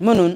म्हणून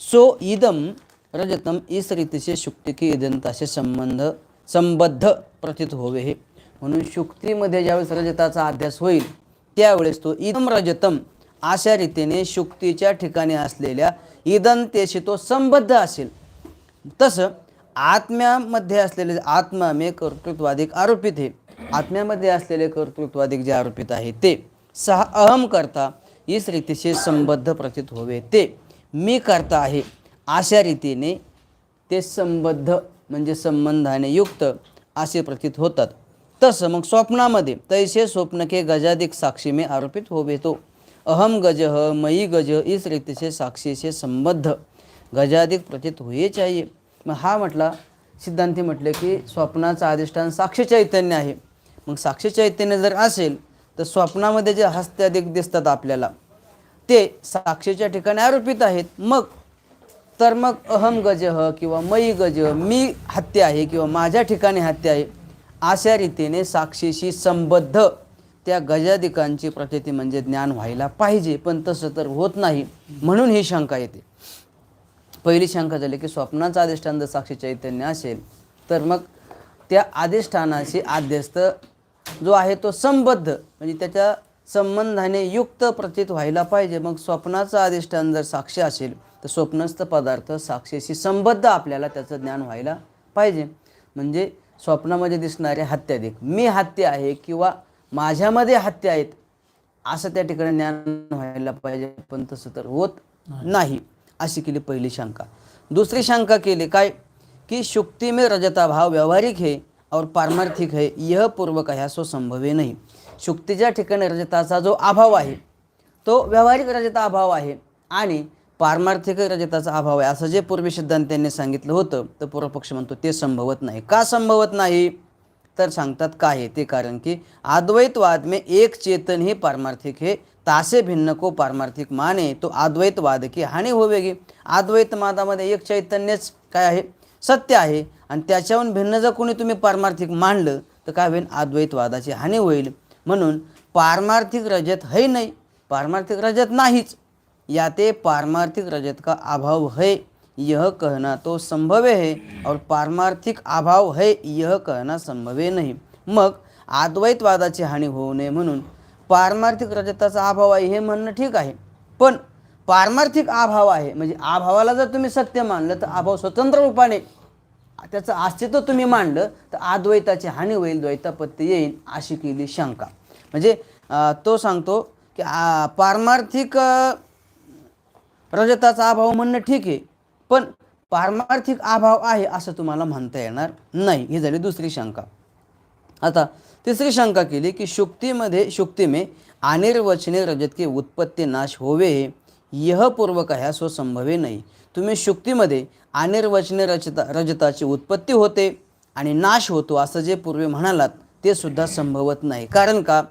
सो इदम रजतम इस रीतीचे शुक्ती की इदंताशी संबंध संबद्ध प्रतीत होवे हे. म्हणून शुक्तीमध्ये ज्यावेळेस रजताचा अभ्यास होईल त्यावेळेस तो इदम रजतम अशा रीतीने शुक्तीच्या ठिकाणी असलेल्या इदंतेशी तो संबद्ध असेल. तसं आत्म्यामध्ये असलेले आत्मा मे कर्तृत्वाधिक आरोपित हे. आत्म्यामध्ये असलेले कर्तृत्वाधिक जे आरोपित आहे ते सहा अहम करता इस रीतीशी संबद्ध प्रतीत होवे ते. मी करता आहे अशा रीतीने ते संबद्ध म्हणजे संबंधाने युक्त असे प्रतीत होतात. तसं मग स्वप्नामध्ये तैसे स्वप्न के गजाधिक साक्षी में आरोपित होब येतो अहम गज मयी गज इस रीतीचे साक्षीचे संबद्ध गजाधिक प्रतीत होईच चाहिए मग हा म्हटला सिद्धांती म्हटले की स्वप्नाचं अधिष्ठान साक्षी चैतन्य आहे. मग साक्षी चैतन्य जर असेल तर स्वप्नामध्ये जे हस्त्याधिक दिसतात आपल्याला ते साक्षीच्या ठिकाणी आरोपित आहेत. मग तर मग अहम गज किंवा मयी गज मी हत्या आहे किंवा माझ्या ठिकाणी हत्या आहे अशा रीतीने साक्षीशी संबद्ध त्या गजाधिकांची प्रकृती म्हणजे ज्ञान व्हायला पाहिजे. पण तसं तर होत नाही म्हणून ही शंका येते. पहिली शंका झाली की स्वप्नाचा अधिष्ठान जर साक्षी चैतन्य असेल तर मग त्या अधिष्ठानाशी आध्यस्थ जो आहे तो संबद्ध म्हणजे त्याच्या संबंधाने युक्त प्रतीत व्हायला पाहिजे. मग स्वप्नाचं अधिष्ठान जर साक्षी असेल तर स्वप्नस्थ पदार्थ साक्षीशी संबद्ध आपल्याला त्याचं ज्ञान व्हायला पाहिजे. म्हणजे स्वप्नामध्ये दिसणारे हत्याधिक मी हत्या आहे किंवा माझ्यामध्ये हत्या आहेत असं त्या ठिकाणी ज्ञान व्हायला पाहिजे. पण तसं तर होत नाही. अशी केली पहिली शंका. दुसरी शंका केली काय? कि शुक्ति में रजता भाव व्यवहारिक है और पारमार्थिक है यह पूर्वक ह्या संभवे नाही. शुक्तीच्या ठिकाणी रजताचा जो अभाव आहे तो व्यावहारिक रजता अभाव आहे आणि पारमार्थिक रजताचा अभाव आहे असं जे पूर्वी सिद्धांतांनी सांगितलं होतं तर पूर्वपक्ष म्हणतो ते संभवत नाही. का संभवत नाही? तर सांगतात काय आहे ते कारण की अद्वैतवाद में एक चेतन ही पारमार्थिक है तासे भिन्न को पारमार्थिक माने तो अद्वैतवाद की हानी होवेगी. अद्वैतवादामध्ये एक चैतन्यच काय आहे? सत्य आहे. आणि त्याच्याहून भिन्न जर कोणी तुम्ही पारमार्थिक मांडलं तर काय होईल? अद्वैतवादाची हानी होईल. म्हणून पारमार्थिक रजत है नाही पारमार्थिक रजत नाहीच. याते पारमार्थिक रजत का अभाव है यह कहना तो संभव है. और पारमार्थिक अभाव है यह कहना संभवे नाही. मग अद्वैतवादाची हानी होऊ नये म्हणून पारमार्थिक रजताचा अभाव आहे हे म्हणणं ठीक आहे. पण पारमार्थिक अभाव आहे म्हणजे अभावाला जर तुम्ही सत्य मानलं तर अभाव स्वतंत्र रूपाने त्याचं अस्तित्व तुम्ही मांडलं तर अद्वैताची हानी होईल द्वैतापत्य येईल अशी केली शंका. म्हणजे तो सांगतो की पारमार्थिक रजताचा अभाव म्हणणं ठीक आहे पण पारमार्थिक अभाव आहे असं तुम्हाला म्हणता येणार नाही. ही झाली दुसरी शंका. आता तिसरी शंका केली की शुक्तीमध्ये शुक्तीमे अनिर्वचने रजत की उत्पत्ती नाश होवे यह पूर्वक ह्या सो संभवे नाही. तुम्ही शुक्तीमध्ये अनिर्वचने रजता रजताची उत्पत्ती होते आणि नाश होतो असं जे पूर्वी म्हणालात ते सुद्धा संभवत नाही. कारण का?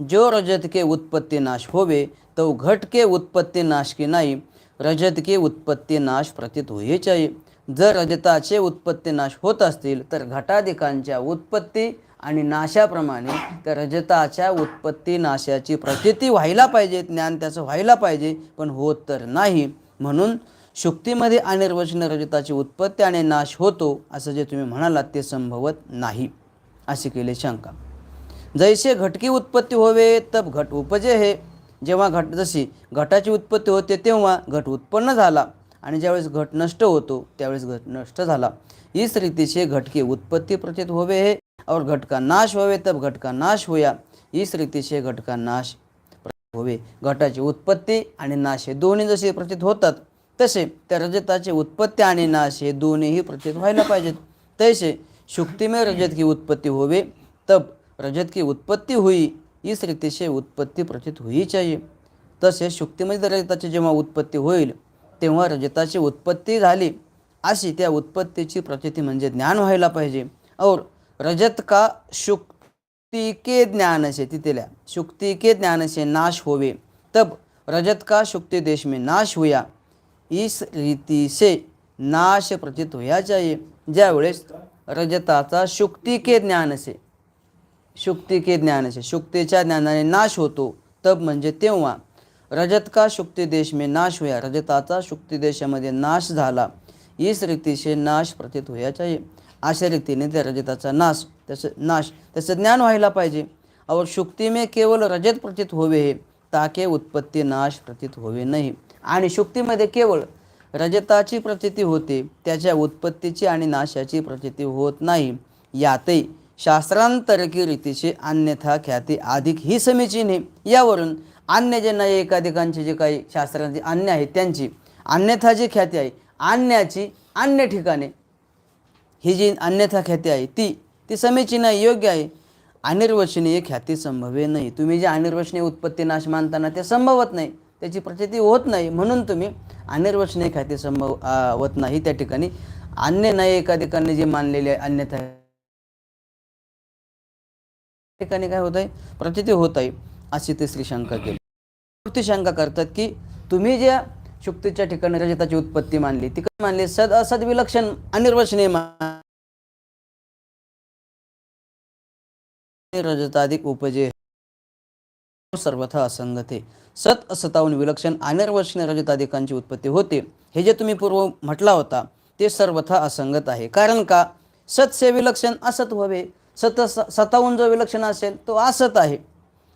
जो रजत के उत्पत्ती नाश होवे तो घट के उत्पत्ती नाश की नाही रजत के उत्पत्ती नाश प्रतीत होईच आहे जर रजताचे उत्पत्ती नाश होत असतील तर घटाधिकांच्या उत्पत्ती आणि नाशाप्रमाणे त्या रजताच्या उत्पत्ती नाशाची प्रचिती व्हायला पाहिजे ज्ञान त्याचं व्हायला पाहिजे पण होत तर नाही. म्हणून शुक्तीमध्ये अनिर्वचन रजताची उत्पत्ती आणि नाश होतो असं जे तुम्ही म्हणालात ते संभवत नाही. अशी केली शंका. जैसे घटकी उत्पत्ती होवे तब घट उपजे हे. जेव्हा घट जशी घटाची उत्पत्ती होते तेव्हा घट उत्पन्न झाला. आणि ज्यावेळेस घट नष्ट होतो त्यावेळेस घट नष्ट झाला. इस रीतीचे घटके उत्पत्ती प्रतीत होवे हे. और घट का नाश होवे तब घट का नाश होया. इस रीतीचे घट का नाश होवे. घटाची उत्पत्ती आणि नाश हे दोन्ही जसे प्रतीत होतात तसे त्या रजताचे उत्पत्ती आणि नाश हे दोन्हीही प्रतीत व्हायला पाहिजेत. तसे शुक्तिमय रजत की उत्पत्ती होवे तब रजत की उत्पत्ति हुई इस रीति से उत्पत्ति प्रतीत हुई चाहिए। तसेच शुक्तीमध्ये रजताची जेव्हा उत्पत्ती होईल तेव्हा रजताची उत्पत्ती झाली. अशी त्या उत्पत्तीची प्रचिती म्हणजे ज्ञान व्हायला पाहिजे. और रजत का शुक्ति के ज्ञान से तिथेल्या शुक्ति के ज्ञान से नाश होवे. तब रजत का शुक्ति देश में नाश हुआ इस रीति से नाश प्रचित होया चाहिए. ज्यावेळेस रजताचा शुक्तिके ज्ञान असे शुक्ती के ज्ञान शुक्तीच्या ज्ञानाने नाश होतो तब म्हणजे तेव्हा रजत का शुक्ती देश में नाश हुआ रजताचा शुक्ती देशामध्ये नाश झाला. इस रीतीचे नाश प्रतीत होया चाहिए अशा रीतीने त्या रजताचा नाश त्याचं नाश त्याचं ज्ञान व्हायला पाहिजे. और शुक्ती में केवळ रजत प्रतीत होवे हे ताके उत्पत्ती नाश प्रतीत होवे नाही. आणि शुक्तीमध्ये केवळ रजताची प्रचिती होते त्याच्या उत्पत्तीची आणि नाशाची प्रचिती होत नाही. यातही शास्त्रांतरकी रीतीचे अन्यथा ख्याती अधिक ही समीचीन आहे. यावरून अन्य जे नाही एकाधिकांचे जे काही शास्त्रांचे अन्य आहेत त्यांची अन्यथा जी ख्याती आहे अन्याची अन्य ठिकाणे ही जी अन्यथा ख्याती आहे ती ती समीचीन आहे योग्य आहे. अनिर्वचनीय ख्याती संभवे नाही. तुम्ही जे अनिर्वचनीय उत्पत्ती नाश मानताना ते संभवत नाही त्याची प्रचिती होत नाही म्हणून तुम्ही अनिर्वचनीय ख्याती संभव होत नाही. त्या ठिकाणी अन्य नाही एकाधिकांनी जे मानलेले आहे अन्यथा ठिकाणी काय होत आहे प्रचिती होत आहे अशी तिसरी शंका केली. चौथी शंका करतात की तुम्ही ज्या शुक्तीच्या ठिकाणी रजताची उत्पत्ती मानली ती कशी मानली सद असद विलक्षण अनिर्वचनीय रजताधिक उपजे. सर्वथा असंगते. सत असताहून विलक्षण अनिर्वचनीय रजताधिकांची उत्पत्ती होते. हे जे तुम्ही पूर्व म्हटला होता ते सर्वथा असंगत आहे. कारण का? सत से विलक्षण असत व्हावे. सत सताहून जो विलक्षण असेल तो असत आहे.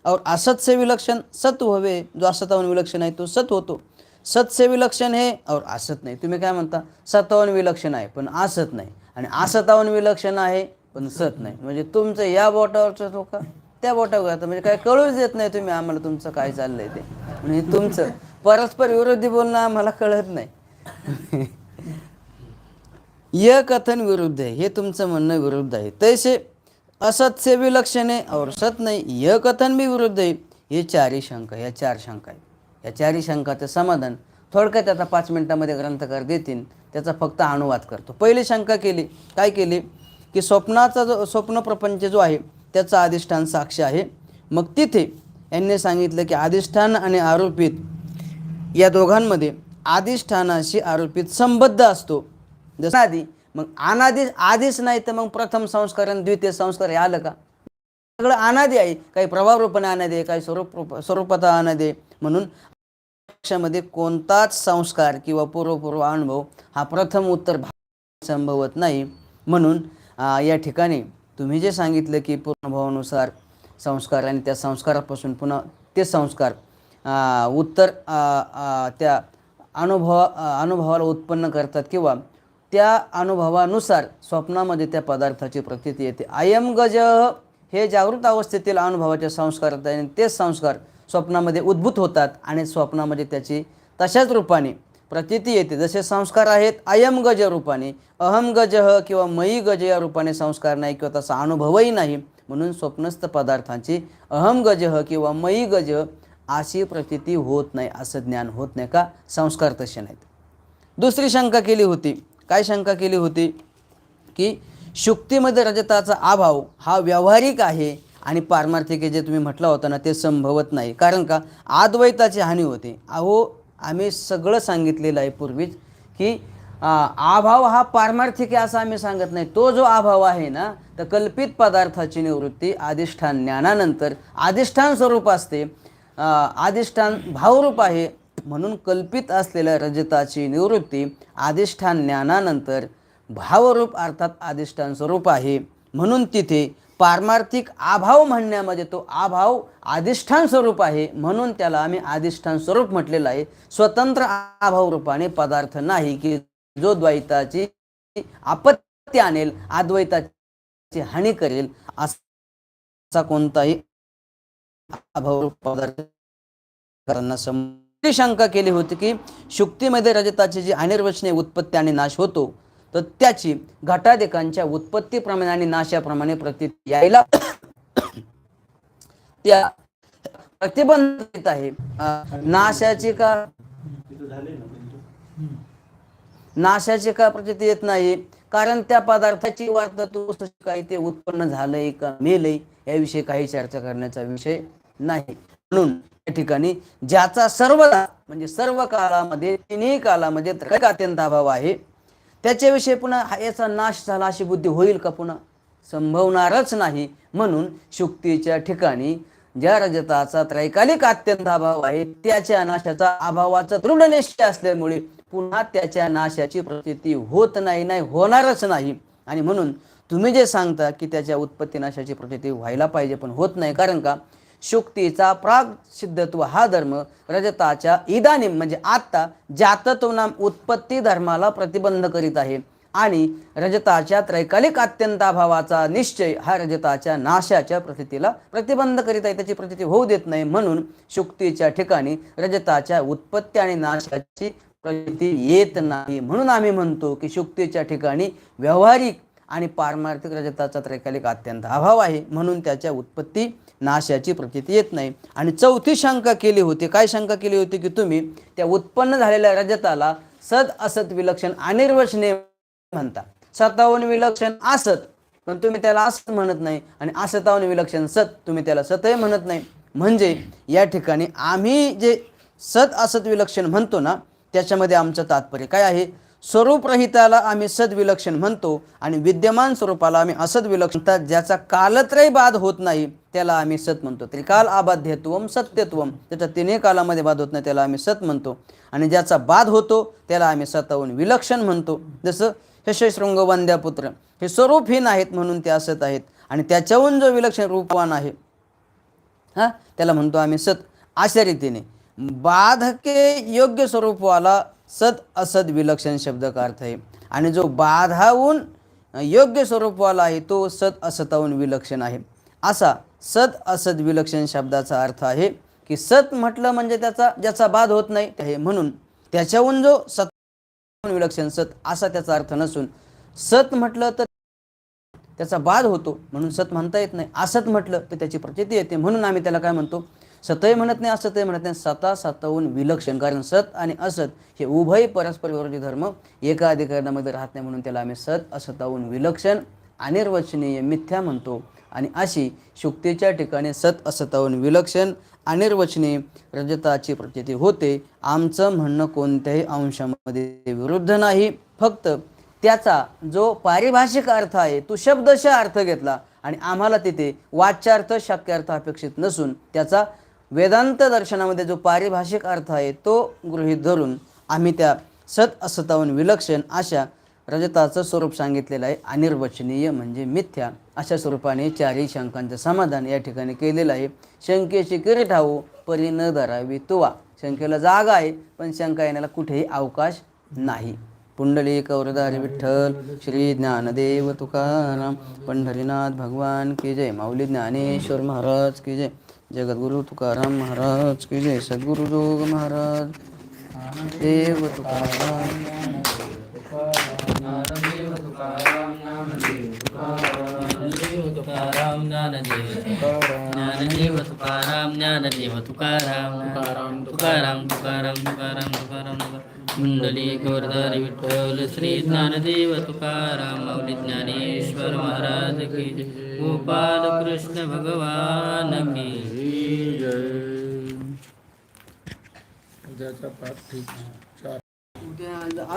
और असत से विलक्षण सत व्हावे जो असताहून विलक्षण आहे तो सत होतो. सत से विलक्षण हे और असत नाही. तुम्ही काय म्हणता? सताहून विलक्षण आहे पण असत नाही. आणि असतावन विलक्षण आहे पण सत नाही. म्हणजे तुमचं या बोटावरचं तो का त्या बोटावर आता म्हणजे काय कळूच देत नाही तुम्ही आम्हाला तुमचं काय चाललंय ते. म्हणजे तुमचं परस्पर विरोधी बोलणं आम्हाला कळत नाही. य कथन विरुद्ध आहे. हे तुमचं म्हणणं विरुद्ध आहे. तैसे असत से विलक्षण और सत नाही य कथन बी विरुद्ध आहे हे चारही शंका या चार शंका आहे या चारही शंकाचं समाधान थोडक्यात आता पाच मिनिटामध्ये ग्रंथकार देतील. त्याचा फक्त अनुवाद करतो. पहिली शंका केली काय केली? की स्वप्नाचा जो स्वप्न प्रपंच जो आहे त्याचा अधिष्ठान साक्ष आहे. मग तिथे यांनी सांगितलं की अधिष्ठान आणि आरोपित या दोघांमध्ये अधिष्ठानाशी आरोपित संबद्ध असतो. जसं आधी मग अनादी आधीच नाही तर मग प्रथम संस्कार आणि द्वितीय संस्कार हे आलं का? सगळं अनादी आहे. काही प्रभाव रूपाने अनादी आहे काही स्वरूप स्वरूपता अनादी आहे. म्हणून पक्षामध्ये कोणताच संस्कार किंवा पूर्वपूर्व अनुभव हा प्रथम उत्तर भाग संभवत नाही. म्हणून या ठिकाणी तुम्ही जे सांगितलं की पूर्णभावानुसार संस्कार आणि त्या संस्कारापासून पुन्हा ते संस्कार उत्तर त्या अनुभव अनुभवाला उत्पन्न करतात किंवा त्या अनुभवानुसार स्वप्नामध्ये त्या पदार्थाची प्रतीती येते. आयम गज हे जागृत अवस्थेतील अनुभवाचे संस्कार आहेत आणि तेच संस्कार स्वप्नामध्ये उद्भूत होतात आणि स्वप्नामध्ये त्याची तशाच रूपाने प्रतीती येते. जसे संस्कार आहेत अयम गज रूपाने. अहम गज किंवा मयी गज या रूपाने संस्कार नाही किंवा तसा अनुभवही नाही. म्हणून स्वप्नस्थ पदार्थांची अहम गज किंवा मयी गज अशी प्रतीती होत नाही असं ज्ञान होत नाही का? संस्कार तसे नाहीत. दुसरी शंका केली होती. काय शंका केली होती? की शुक्तीमध्ये रजताचा अभाव हा व्यावहारिक आहे आणि पारमार्थिक जे तुम्ही म्हटलं होतं ना ते संभवत नाही. कारण का? अद्वैताची हानी होते. अहो आम्ही सगळं सांगितलेलं आहे पूर्वीच की अभाव हा पारमार्थिक आहे असं आम्ही सांगत नाही. तो जो अभाव आहे ना तर कल्पित पदार्थाची निवृत्ती अधिष्ठान ज्ञानानंतर अधिष्ठान स्वरूप असते. अधिष्ठान भावरूप आहे. म्हणून कल्पित असलेल्या रजताची निवृत्ती अधिष्ठान ज्ञानानंतर भावरूप अर्थात अधिष्ठान स्वरूप आहे. म्हणून तिथे पारमार्थिक अभाव म्हणण्यामध्ये तो अभाव अधिष्ठान स्वरूप आहे. म्हणून त्याला आम्ही अधिष्ठान स्वरूप म्हटलेलं आहे. स्वतंत्र अभाव रूपाने पदार्थ नाही की जो द्वैताची आपत्ती आणेल अद्वैताची हानी करेल असा कोणताही अभाव पदार्थ शंका केली होती की शुक्तीमध्ये रजताची जी अनिर्वचनीय उत्पत्ती आणि नाश होतो तर त्याची घटादेकांच्या उत्पत्तीप्रमाणे आणि नाशाप्रमाणे प्रती यायला त्या प्रतिबंधित आहे. नाशाची का नाशाची का प्रचिती येत नाही? कारण त्या पदार्थाची वार्ता काही ते उत्पन्न झालंय का मेलय याविषयी काही चर्चा करण्याचा विषय नाही. म्हणून या ठिकाणी ज्याचा सर्वदा म्हणजे सर्व काळामध्ये तिन्ही काळामध्ये अत्यंत अभाव आहे त्याच्याविषयी पुन्हा याचा नाश झाला अशी बुद्धी होईल का पुन्हा? संभवणारच नाही. म्हणून शुक्तीच्या ठिकाणी ज्या रजताचा त्रैकालिक अत्यंत अभाव आहे त्याच्या नाशाचा अभावाचा दृढ निश्चय असल्यामुळे पुन्हा त्याच्या नाशाची प्रचिती होत नाही नाही होणारच नाही. आणि म्हणून तुम्ही जे सांगता की त्याच्या उत्पत्ती नाशाची प्रचिती व्हायला पाहिजे पण होत नाही. कारण का? शुक्तीचा प्राग सिद्धत्व हा धर्म रजताच्या इदानीम म्हणजे आत्ता जातत्वनाम उत्पत्ती धर्माला प्रतिबंध करीत आहे. आणि रजताच्या त्रैकालिक अत्यंत अभावाचा निश्चय हा रजताच्या नाशाच्या प्रतीतीला प्रतिबंध करीत आहे. त्याची प्रतीती होऊ देत नाही. म्हणून शुक्तीच्या ठिकाणी रजताच्या उत्पत्ती आणि नाशाची प्रती येत नाही. म्हणून आम्ही म्हणतो की शुक्तीच्या ठिकाणी व्यावहारिक आणि पारमार्थिक रजताचा त्रैकालिक अत्यंत अभाव आहे. म्हणून त्याच्या उत्पत्ती नाशाची प्रकृती येत नाही. आणि चौथी शंका केली होती. काय शंका केली होती की तुम्ही त्या उत्पन्न झालेल्या रजताला सद असत विलक्षण अनिर्वचने म्हणता. सतावून विलक्षण असत पण तुम्ही त्याला असत म्हणत नाही. आणि असतावून विलक्षण सत तुम्ही त्याला सतही म्हणत नाही. म्हणजे या ठिकाणी आम्ही जे सत असत विलक्षण म्हणतो ना त्याच्यामध्ये आमचं तात्पर्य काय आहे? स्वरूपरहिताला आम्ही सद्विलक्षण म्हणतो आणि विद्यमान स्वरूपाला आम्ही असद विलक्षण म्हणतात. ज्याचा कालत्रय बाद होत नाही त्याला आम्ही सत म्हणतो. त्रिकाल आबाध्यत्वम सत्यत्वम त्याच्या तिन्ही कालामध्ये बाद होत नाही त्याला आम्ही सत म्हणतो. आणि ज्याचा बाद होतो त्याला आम्ही सतावून विलक्षण म्हणतो. जसं शशशृंग वंद्यापुत्र हे स्वरूपहीन आहेत म्हणून ते असत आहेत. आणि त्याच्याहून जो विलक्षण रूपवान आहे हा त्याला म्हणतो आम्ही सत. अशा रीतीने बाधके योग्य स्वरूपवाला सत असद विलक्षण शब्द का अर्थ आहे. आणि जो बाधाहून योग्य स्वरूपवाला आहे तो सत असताहून विलक्षण आहे. असा सत असद विलक्षण शब्दाचा अर्थ आहे की सत म्हटलं म्हणजे त्याचा ज्याचा बाध होत नाही ते आहे म्हणून त्याच्याहून जो सत विलक्षण सत असा त्याचा अर्थ नसून सत म्हटलं तर त्याचा बाद होतो म्हणून सत म्हणता येत नाही. असत म्हटलं तर त्याची प्रचिती येते म्हणून आम्ही त्याला काय म्हणतो? सतही म्हणत नाही असतही म्हणत नाही. सता सतावून विलक्षण. कारण सत आणि असत हे उभय परस्पर विरोधी धर्म एका अधिकरणामध्ये राहत नाही म्हणून त्याला आम्ही सत असताहून विलक्षण अनिर्वचनीय मिथ्या म्हणतो. आणि अशी शुक्तीच्या ठिकाणी सत असतावून विलक्षण अनिर्वचनीय रजताची प्रचिती होते. आमचं म्हणणं कोणत्याही अंशामध्ये विरुद्ध नाही. फक्त त्याचा जो पारिभाषिक अर्थ आहे तो शब्दशः अर्थ घेतला. आणि आम्हाला तिथे वाच्यार्थ शाक्यार्थ अपेक्षित नसून त्याचा वेदांत दर्शनामध्ये जो पारिभाषिक अर्थ आहे तो गृहीत धरून आम्ही त्या सत असतावून विलक्षण अशा रजताचं स्वरूप सांगितलेलं आहे. अनिर्वचनीय म्हणजे मिथ्या अशा स्वरूपाने चारही शंकांचं समाधान या ठिकाणी केलेलं आहे. शंकेची किरी ठाऊ परी न धरावी तुवा. शंकेला जागा आहे पण शंका येण्याला कुठेही अवकाश नाही. पुंडली कौरदारी विठ्ठल श्री ज्ञानदेव तुकाराम पंढरीनाथ भगवान की जय माऊली ज्ञानेश्वर महाराज की जय. जगद्गुरु तुकाराम महाराज की जय। सद्गुरु जोग महाराज। देव तुकाराम। ज्ञानदेव तुकाराम ज्ञानदेव ज्ञानदेव तुकाराम ज्ञानदेव तुकाराम। तुकाराम तुकाराम तुकाराम तुकाराम तुकाराम कुंडली गोरधारी विठ्ठल श्री ज्ञानदेव तुकाराम। माऊली ज्ञानेश्वर महाराज की जय. गोपाल कृष्ण भगवान की उद्याचा पाठ ठीक